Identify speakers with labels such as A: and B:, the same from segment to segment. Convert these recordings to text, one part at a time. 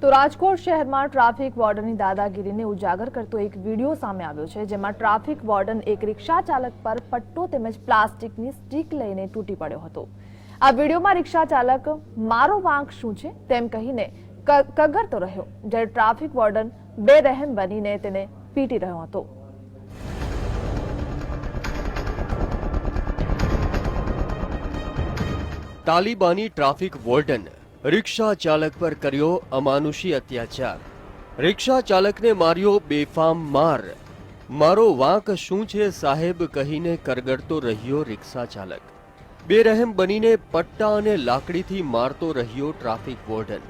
A: તો રાજકોટ શહેરમાં ટ્રાફિક વોર્ડનની દાદાગીરીને ઉજાગર કરતો એક વીડિયો સામે આવ્યો છે, જેમાં ટ્રાફિક વોર્ડન એક રિક્ષા ચાલક પર પટ્ટો તેમજ પ્લાસ્ટિકની સ્ટીક લઈને તૂટી પડ્યો હતો. આ વિડીયોમાં રિક્ષા ચાલક, મારો વાંક શું છે? તેમ કહીને કગરતો રહ્યો, જ્યારે ટ્રાફિક વોર્ડન બેરહેમ બનીને તેને પીટી રહ્યો હતો.
B: તાલિબાની ટ્રાફિક વોર્ડન રિક્ષા ચાલક પર કર્યો અમાનુષી અત્યાચાર. રિક્ષા ચાલકને માર્યો બેફામ માર. મારો વાંક શું છે સાહેબ કહીને કરગડતો રહ્યો રિક્ષા ચાલક. બેરહેમ બનીને પટ્ટા અને લાકડીથી મારતો રહ્યો ટ્રાફિક વોર્ડન.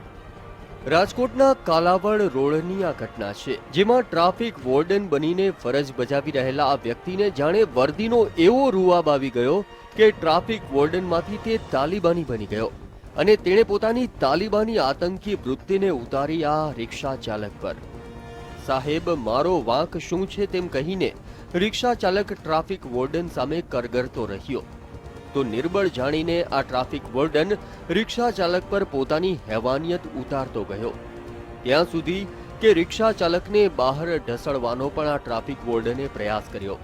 B: રાજકોટના કાલાવડ રોડની આ ઘટના છે, જેમાં ટ્રાફિક વોર્ડન બનીને ફરજ બજાવી રહેલા આ વ્યક્તિને જાણે વર્દીનો એવો રૂઆબ આવી ગયો કે ટ્રાફિક વોર્ડનમાંથી તે તાલિબાની બની ગયો. અને તેણે પોતાની તાલિબાની આતંકી વૃત્તિને ઉતારી આ રિક્ષા ચાલક પર. સાહેબ, મારો વાંક શું છે તેમ કહીને રિક્ષા ચાલક ટ્રાફિક વોર્ડન સામે કરગરતો રહ્યો. તો નિર્બળ જાણીને આ ટ્રાફિક વોર્ડન રિક્ષા ચાલક પર પોતાની હેવાનિયત ઉતારતો ગયો. ત્યાં સુધી કે રિક્ષા ચાલકને બહાર ઢસડવાનો પણ આ ટ્રાફિક વોર્ડને પ્રયાસ કર્યો.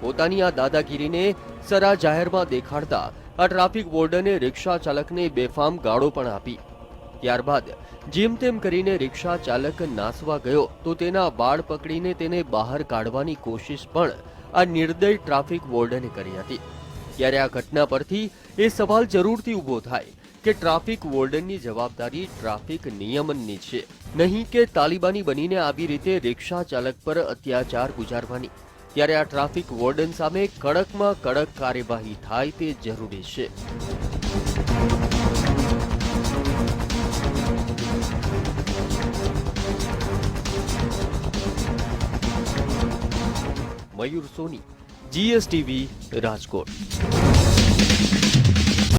B: પોતાની આ દાદાગીરીને સરા જાહેરમાં દેખાડતા આ ટ્રાફિક વોર્ડને રિક્ષા ચાલકને બેફામ ગાળો પણ આપી. ત્યારબાદ, જેમ તેમ કરીને રિક્ષા ચાલક નાસવા ગયો, તો તેના બાળ પકડીને તેને બહાર કાઢવાની કોશિશ પણ આ નિર્દય ટ્રાફિક વોર્ડને કરી હતી. ત્યારે આ ઘટના પરથી એ સવાલ જરૂરથી ઊભો થાય કે ટ્રાફિક વોર્ડનની જવાબદારી ટ્રાફિક નિયમનની છે, નહીં કે તાલિબાની બનીને આવી રીતે રિક્ષા ચાલક પર અત્યાચાર ગુજારવાની. ત્યારે આ ટ્રાફિક વોર્ડન સામે કડકમાં કડક કાર્યવાહી થાય તે જરૂરી છે. મયુર સોની જીએસટીવી રાજકોટ.